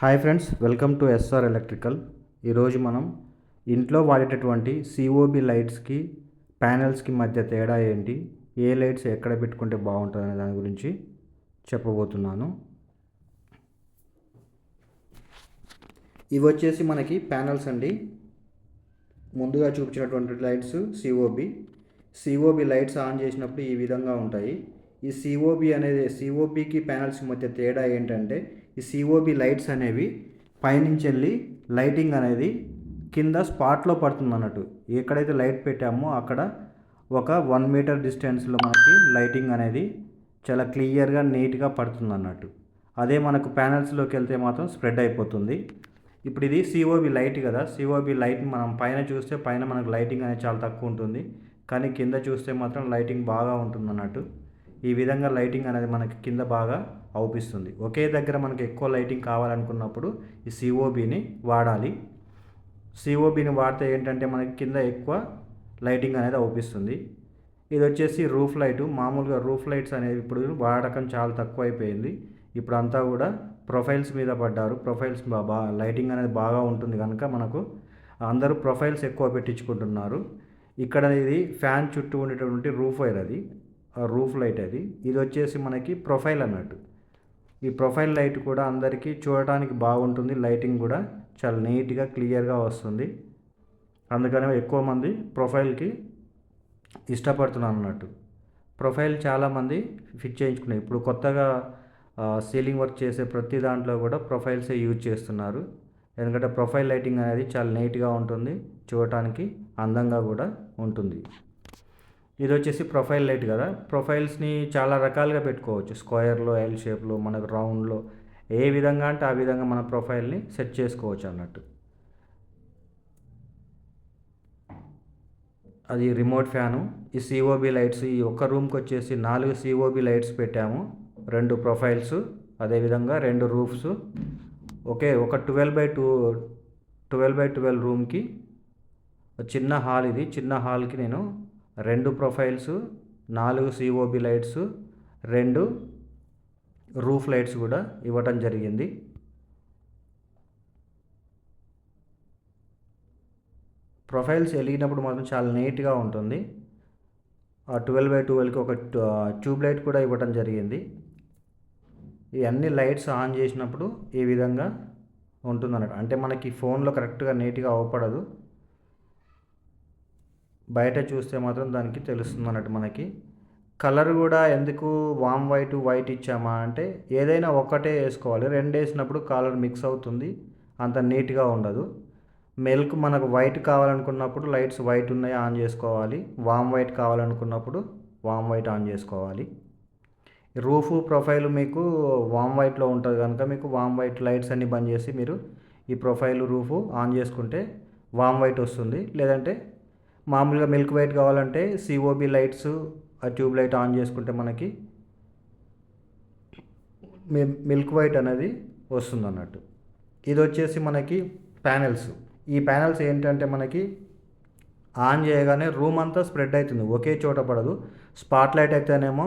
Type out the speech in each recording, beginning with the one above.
Hi friends welcome to SR electrical. ఈరోజు మనం ఇంట్లో వాడేటటువంటి సిఓబి లైట్స్కి ప్యానెల్స్కి మధ్య తేడా ఏంటి? ఏ లైట్స్ ఎక్కడ పెట్టుకుంటే బాగుంటుంది అనే దాని గురించి చెప్పబోతున్నాను. ఇవి వచ్చేసి మనకి ప్యానెల్స్ అండి. ముందుగా చూపించినటువంటి lights COB COB lights on చేసినప్పుడు ఈ విధంగా ఉంటాయి. ఈ సిఓబి అనేది సిఓబికి ప్యానెల్స్ మధ్య తేడా ఏంటంటే ఈ సిఓబి లైట్స్ అనేవి పైనుంచి వెళ్ళి లైటింగ్ అనేది కింద స్పాట్లో పడుతుంది అన్నట్టు. ఎక్కడైతే లైట్ పెట్టామో అక్కడ ఒక వన్ మీటర్ డిస్టెన్స్లో మనకి లైటింగ్ అనేది చాలా క్లియర్గా నీట్గా పడుతుంది అన్నట్టు. అదే మనకు ప్యానల్స్లోకి వెళ్తే మాత్రం స్ప్రెడ్ అయిపోతుంది. ఇప్పుడు ఇది సిఓబి లైట్ కదా. సిఓబి లైట్ మనం పైన చూస్తే పైన మనకు లైటింగ్ అనేది చాలా తక్కువ ఉంటుంది. కానీ కింద చూస్తే మాత్రం లైటింగ్ బాగా ఉంటుంది అన్నట్టు. ఈ విధంగా లైటింగ్ అనేది మనకి కింద బాగా అవుపిస్తుంది. ఒకే దగ్గర మనకి ఎక్కువ లైటింగ్ కావాలనుకున్నప్పుడు ఈ సిఓబిని వాడాలి. సిఓబిని వాడితే ఏంటంటే మనకి కింద ఎక్కువ లైటింగ్ అనేది అవుపిస్తుంది. ఇది వచ్చేసి రూఫ్ లైట్. మామూలుగా రూఫ్ లైట్స్ అనేవి ఇప్పుడు వాడకం చాలా తక్కువ అయిపోయింది ఇప్పుడు అంతా కూడా ప్రొఫైల్స్ మీద పడ్డారు. ప్రొఫైల్స్ బాగా లైటింగ్ అనేది బాగా ఉంటుంది కనుక మనకు అందరూ ప్రొఫైల్స్ ఎక్కువ పెట్టించుకుంటున్నారు. ఇక్కడ ఇది ఫ్యాన్ చుట్టూ ఉండేటటువంటి రూఫ్ వైర్ అది. రూఫ్ లైట్ అది. ఇది వచ్చేసి మనకి ప్రొఫైల్ అన్నట్టు. ఈ ప్రొఫైల్ లైట్ కూడా అందరికీ చూడటానికి బాగుంటుంది. లైటింగ్ కూడా చాలా నీట్గా క్లియర్గా వస్తుంది. అందుకనే ఎక్కువ మంది ప్రొఫైల్కి ఇష్టపడుతున్నాను అన్నట్టు. ప్రొఫైల్ చాలామంది ఫిట్ చేయించుకున్నాయి. ఇప్పుడు కొత్తగా సీలింగ్ వర్క్ చేసే ప్రతి దాంట్లో కూడా ప్రొఫైల్సే యూజ్ చేస్తున్నారు. ఎందుకంటే ప్రొఫైల్ లైటింగ్ అనేది చాలా నీట్గా ఉంటుంది. చూడటానికి అందంగా కూడా ఉంటుంది. ఇది వచ్చేసి ప్రొఫైల్ లైట్ కదా. ప్రొఫైల్స్ని చాలా రకాలుగా పెట్టుకోవచ్చు. స్క్వేర్లో ఎల్ షేప్లో మనకు రౌండ్లో ఏ విధంగా అంటే ఆ విధంగా మన ప్రొఫైల్ని సెట్ చేసుకోవచ్చు అన్నట్టు. అది రిమోట్ ఫ్యాను. ఈ సిఓబి లైట్స్ ఈ ఒక్క రూమ్కి వచ్చేసి నాలుగు సిఓబి లైట్స్ పెట్టాము. రెండు ప్రొఫైల్స్ అదేవిధంగా రెండు రూఫ్స్. ఓకే ఒక twelve by two twelve by twelve రూమ్కి చిన్న హాల్ ఇది. చిన్న హాల్కి నేను రెండు ప్రొఫైల్స్ నాలుగు సిఓబి లైట్స్ రెండు రూఫ్ లైట్స్ కూడా ఇవ్వటం జరిగింది. ప్రొఫైల్స్ వెలిగినప్పుడు మాత్రం చాలా నీట్గా ఉంటుంది. ఆ ట్వెల్వ్ బై ట్వెల్వ్కి ఒక ట్యూబ్ లైట్ కూడా ఇవ్వటం జరిగింది. ఈ అన్ని లైట్స్ ఆన్ చేసినప్పుడు ఈ విధంగా ఉంటుందన్నట్టు. అంటే మనకి ఫోన్లో కరెక్ట్గా నీట్గా అవపడదు. బయట చూస్తే మాత్రం దానికి తెలుస్తుంది అన్నట్టు మనకి. కలర్ కూడా ఎందుకు వామ్ వైట్ వైట్ ఇచ్చామా అంటే ఏదైనా ఒక్కటే వేసుకోవాలి. రెండు వేసినప్పుడు కలర్ మిక్స్ అవుతుంది అంత నీట్గా ఉండదు. మిల్క్ మనకు వైట్ కావాలనుకున్నప్పుడు లైట్స్ వైట్ ఉన్నాయి ఆన్ చేసుకోవాలి. వామ్ వైట్ కావాలనుకున్నప్పుడు వామ్ వైట్ ఆన్ చేసుకోవాలి. రూఫ్ ప్రొఫైల్ మీకు వామ్ వైట్లో ఉంటుంది కనుక మీకు వామ్ వైట్ లైట్స్ అన్ని బంద్ చేసి మీరు ఈ ప్రొఫైల్ రూఫ్ ఆన్ చేసుకుంటే వామ్ వైట్ వస్తుంది. లేదంటే మామూలుగా మిల్క్ వైట్ కావాలంటే సిఓబి లైట్స్ ఆ ట్యూబ్ లైట్ ఆన్ చేసుకుంటే మనకి మిల్క్ వైట్ అనేది వస్తుంది అన్నట్టు ఇది వచ్చేసి మనకి ప్యానెల్స్. ఈ ప్యానెల్స్ ఏంటంటే మనకి ఆన్ చేయగానే రూమ్ అంతా స్ప్రెడ్ అవుతుంది ఒకే చోట పడదు. స్పాట్ లైట్ అయితేనేమో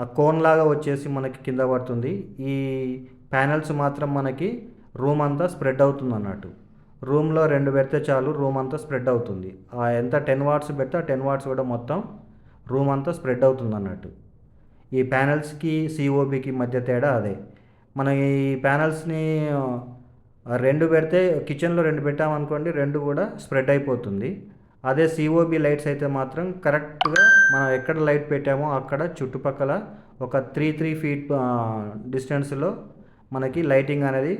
ఆ కోన్ లాగా వచ్చేసి మనకి కింద పడుతుంది. ఈ ప్యానెల్స్ మాత్రం మనకి రూమ్ అంతా స్ప్రెడ్ అవుతుంది అన్నట్టు రూమ్లో రెండు పెడితే చాలు రూమ్ అంతా స్ప్రెడ్ అవుతుంది. ఎంత టెన్ వాట్స్ పెడితే ఆ టెన్ వాట్స్ కూడా మొత్తం రూమ్ అంతా స్ప్రెడ్ అవుతుంది అన్నట్టు. ఈ ప్యానెల్స్కి సిఓబికి మధ్య తేడా అదే. మన ఈ ప్యానెల్స్ని రెండు పెడితే కిచెన్లో రెండు పెట్టామనుకోండి రెండు కూడా స్ప్రెడ్ అయిపోతుంది. అదే సిఓబి లైట్స్ అయితే మాత్రం కరెక్ట్గా మనం ఎక్కడ లైట్ పెట్టామో అక్కడ చుట్టుపక్కల ఒక త్రీ త్రీ ఫీట్ డిస్టెన్స్లో మనకి లైటింగ్ అనేది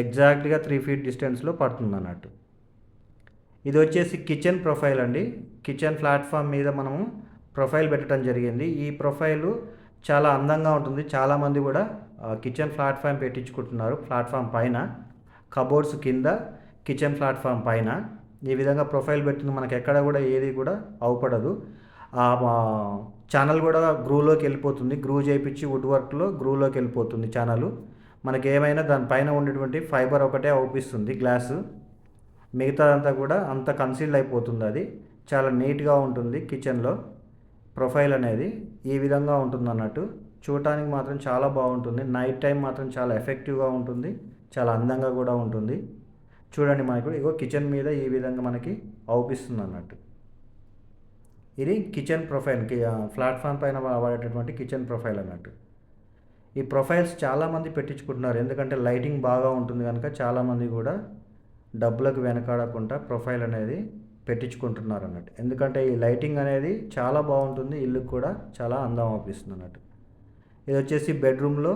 ఎగ్జాక్ట్గా త్రీ ఫీట్ డిస్టెన్స్లో పడుతుంది అన్నట్టు ఇది వచ్చేసి కిచెన్ ప్రొఫైల్ అండి. కిచెన్ ప్లాట్ఫామ్ మీద మనము ప్రొఫైల్ పెట్టడం జరిగింది. ఈ ప్రొఫైలు చాలా అందంగా ఉంటుంది. చాలామంది కూడా కిచెన్ ప్లాట్ఫామ్ పెట్టించుకుంటున్నారు. ప్లాట్ఫామ్ పైన కబోర్డ్స్ కింద కిచెన్ ప్లాట్ఫామ్ పైన. ఈ విధంగా ప్రొఫైల్ పెట్టింది. మనకి ఎక్కడ కూడా ఏది కూడా అవపడదు. ఛానల్ కూడా గ్రూలోకి వెళ్ళిపోతుంది. గ్రూ చేయించి వుడ్ వర్క్లో గ్రూలోకి వెళ్ళిపోతుంది ఛానల్. మనకి ఏమైనా దానిపైన ఉండేటువంటి ఫైబర్ ఒకటే అవుపిస్తుంది గ్లాసు. మిగతాదంతా కూడా అంత కన్సీల్డ్ అయిపోతుంది అది. చాలా నీట్గా ఉంటుంది కిచెన్లో. ప్రొఫైల్ అనేది ఈ విధంగా ఉంటుంది అన్నట్టు చూడటానికి మాత్రం చాలా బాగుంటుంది. నైట్ టైం మాత్రం చాలా ఎఫెక్టివ్గా ఉంటుంది. చాలా అందంగా కూడా ఉంటుంది. చూడండి మనకు ఇగో కిచెన్ మీద ఈ విధంగా మనకి అవుపిస్తుంది అన్నట్టు ఇది కిచెన్ ప్రొఫైల్ ప్లాట్ఫామ్ పైన వాడేటటువంటి కిచెన్ ప్రొఫైల్ అన్నట్టు. ఈ ప్రొఫైల్స్ చాలామంది పెట్టించుకుంటున్నారు. ఎందుకంటే లైటింగ్ బాగా ఉంటుంది కనుక చాలామంది కూడా డబ్బులకు వెనకాడకుండా ప్రొఫైల్ అనేది పెట్టించుకుంటున్నారు అన్నట్టు ఎందుకంటే ఈ లైటింగ్ అనేది చాలా బాగుంటుంది ఇల్లుకు కూడా చాలా అందం అవుపిస్తుంది అన్నట్టు ఇది వచ్చేసి బెడ్రూమ్లో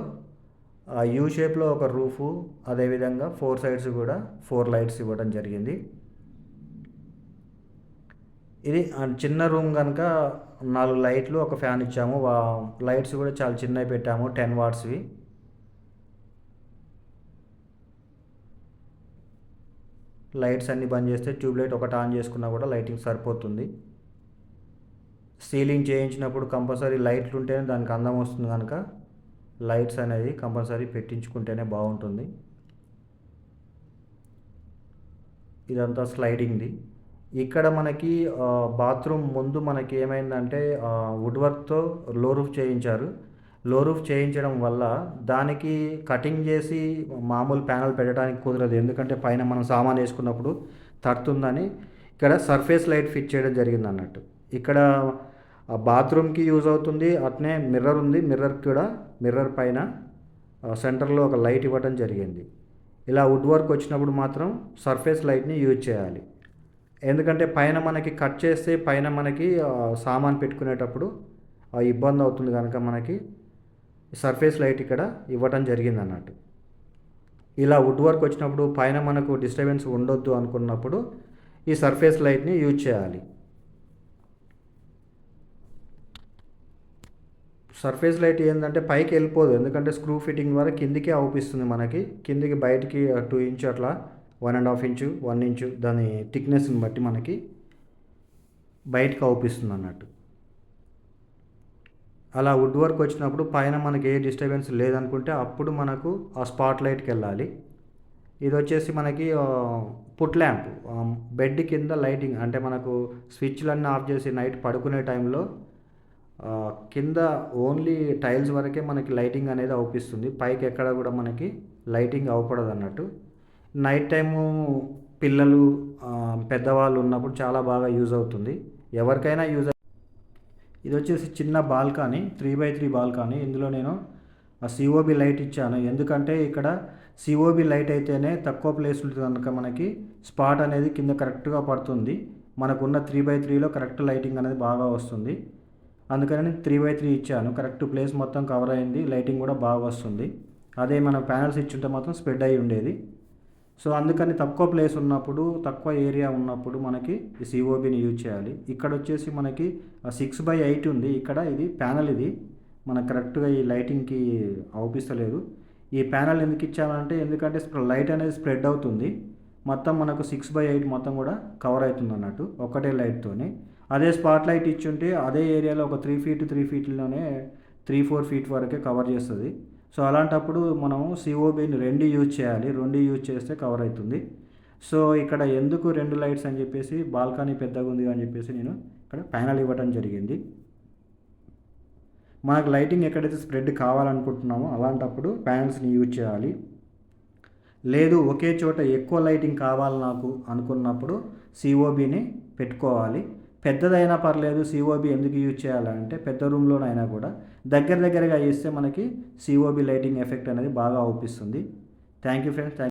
యూ షేప్లో ఒక రూఫు అదేవిధంగా ఫోర్ సైడ్స్ కూడా ఫోర్ లైట్స్ ఇవ్వడం జరిగింది. ఇది చిన్న రూమ్ కనుక నాలుగు లైట్లు ఒక ఫ్యాన్ ఇచ్చాము. లైట్స్ కూడా చాలా చిన్నవి పెట్టాము. టెన్ వాట్స్వి లైట్స్ అన్ని బంద్ చేస్తే ట్యూబ్లైట్ ఒకటి ఆన్ చేసుకున్నా కూడా లైటింగ్ సరిపోతుంది. సీలింగ్ చేయించినప్పుడు కంపల్సరీ లైట్లు ఉంటేనే దానికి అందం వస్తుంది కనుక లైట్స్ అనేది కంపల్సరీ పెట్టించుకుంటేనే బాగుంటుంది. ఇదంతా స్లైడింగ్ది. ఇక్కడ మనకి బాత్రూమ్ ముందు మనకి ఏమైందంటే వుడ్ వర్క్తో లో రూఫ్ చేయించారు. లో రూఫ్ చేయించడం వల్ల దానికి కటింగ్ చేసి మామూలు ప్యానల్ పెట్టడానికి కుదరదు. ఎందుకంటే పైన మనం సామాన్ వేసుకున్నప్పుడు తడుతుందని ఇక్కడ సర్ఫేస్ లైట్ ఫిట్ చేయడం జరిగింది అన్నట్టు ఇక్కడ బాత్రూమ్కి యూజ్ అవుతుంది. అట్నే మిర్రర్ ఉంది. మిర్రర్ కూడా మిర్రర్ పైన సెంటర్లో ఒక లైట్ ఇవ్వడం జరిగింది. ఇలా వుడ్ వర్క్ వచ్చినప్పుడు మాత్రం సర్ఫేస్ లైట్ని యూజ్ చేయాలి. ఎందుకంటే పైన మనకి కట్ చేస్తే పైన మనకి సామాన్ పెట్టుకునేటప్పుడు ఇబ్బంది అవుతుంది కనుక మనకి సర్ఫేస్ లైట్ ఇక్కడ ఇవ్వటం జరిగింది అన్నట్టు ఇలా వుడ్ వర్క్ వచ్చినప్పుడు పైన మనకు డిస్టర్బెన్స్ ఉండొద్దు అనుకున్నప్పుడు ఈ సర్ఫేస్ లైట్ని యూజ్ చేయాలి. సర్ఫేస్ లైట్ ఏంటంటే పైకి వెళ్ళిపోదు. ఎందుకంటే స్క్రూ ఫిట్టింగ్ ద్వారా కిందికే అవుపిస్తుంది మనకి. కిందికి బయటికి టూ ఇంచ్ అట్లా one and half inch one inch దాని థిక్నెస్ని బట్టి మనకి బయటకు అవుపిస్తుంది అన్నట్టు అలా వుడ్ వర్క్ వచ్చినప్పుడు పైన మనకి ఏ డిస్టర్బెన్స్ లేదనుకుంటే అప్పుడు మనకు ఆ స్పాట్ లైట్కి వెళ్ళాలి. ఇది వచ్చేసి మనకి పుట్ ల్యాంప్ బెడ్ కింద లైటింగ్ అంటే మనకు స్విచ్లన్నీ ఆఫ్ చేసి నైట్ పడుకునే టైంలో కింద ఓన్లీ టైల్స్ వరకే మనకి లైటింగ్ అనేది అవుపిస్తుంది. పైకి ఎక్కడ కూడా మనకి లైటింగ్ అవపడదు అన్నట్టు నైట్ టైము పిల్లలు పెద్దవాళ్ళు ఉన్నప్పుడు చాలా బాగా యూజ్ అవుతుంది. ఎవరికైనా యూజ్ ఇది వచ్చేసి చిన్న balcony three by three balcony. ఇందులో నేను సిఓబి లైట్ ఇచ్చాను. ఎందుకంటే ఇక్కడ సిఓబి లైట్ అయితేనే తక్కువ ప్లేస్ ఉంటుంది కనుక మనకి స్పాట్ అనేది కింద కరెక్ట్గా పడుతుంది. మనకున్న త్రీ బై త్రీలో కరెక్ట్ లైటింగ్ అనేది బాగా వస్తుంది. అందుకని త్రీ బై త్రీ ఇచ్చాను. కరెక్ట్ ప్లేస్ మొత్తం కవర్ అయింది. లైటింగ్ కూడా బాగా వస్తుంది. అదే మనం ప్యానల్స్ ఇచ్చుంటే మాత్రం స్ప్రెడ్ అయి ఉండేది. సో అందుకని తక్కువ ప్లేస్ ఉన్నప్పుడు తక్కువ ఏరియా ఉన్నప్పుడు మనకి ఈ సిఓబిని యూజ్ చేయాలి. ఇక్కడ వచ్చేసి మనకి సిక్స్ బై ఎయిట్ ఉంది. ఇక్కడ ఇది ప్యానల్ ఇది. మనకు కరెక్ట్గా ఈ లైటింగ్కి అవుపిస్తలేదు ఈ ప్యానల్ ఎందుకు ఇచ్చామంటే ఎందుకంటే లైట్ అనేది స్ప్రెడ్ అవుతుంది. మొత్తం మనకు సిక్స్ బై ఎయిట్ మొత్తం కూడా కవర్ అవుతుంది అన్నట్టు ఒకటే లైట్తోనే అదే స్పాట్ లైట్ ఇచ్చుంటే అదే ఏరియాలో ఒక త్రీ ఫీట్ త్రీ ఫీట్లోనే త్రీ ఫోర్ ఫీట్ వరకే కవర్ చేస్తుంది. సో అలాంటప్పుడు మనము సిఓబిని రెండు యూజ్ చేయాలి. రెండు యూజ్ చేస్తే కవర్ అవుతుంది. సో ఇక్కడ ఎందుకు రెండు లైట్స్ అని చెప్పేసి బాల్కనీ పెద్దగా ఉంది అని చెప్పేసి నేను ఇక్కడ ప్యానల్ ఇవ్వటం జరిగింది. మనకు లైటింగ్ ఎక్కడైతే స్ప్రెడ్ కావాలనుకుంటున్నామో అలాంటప్పుడు ప్యానల్స్ని యూజ్ చేయాలి. లేదు ఒకే చోట ఎక్కువ లైటింగ్ కావాలి నాకు అనుకున్నప్పుడు సిఓబిని పెట్టుకోవాలి. పెద్దదైనా పర్లేదు సిఓబి ఎందుకు యూజ్ చేయాలంటే పెద్ద రూమ్లోనైనా కూడా దగ్గర దగ్గరగా చేస్తే మనకి సిఓబి లైటింగ్ ఎఫెక్ట్ అనేది బాగా అవుపిస్తుంది. Thank you friends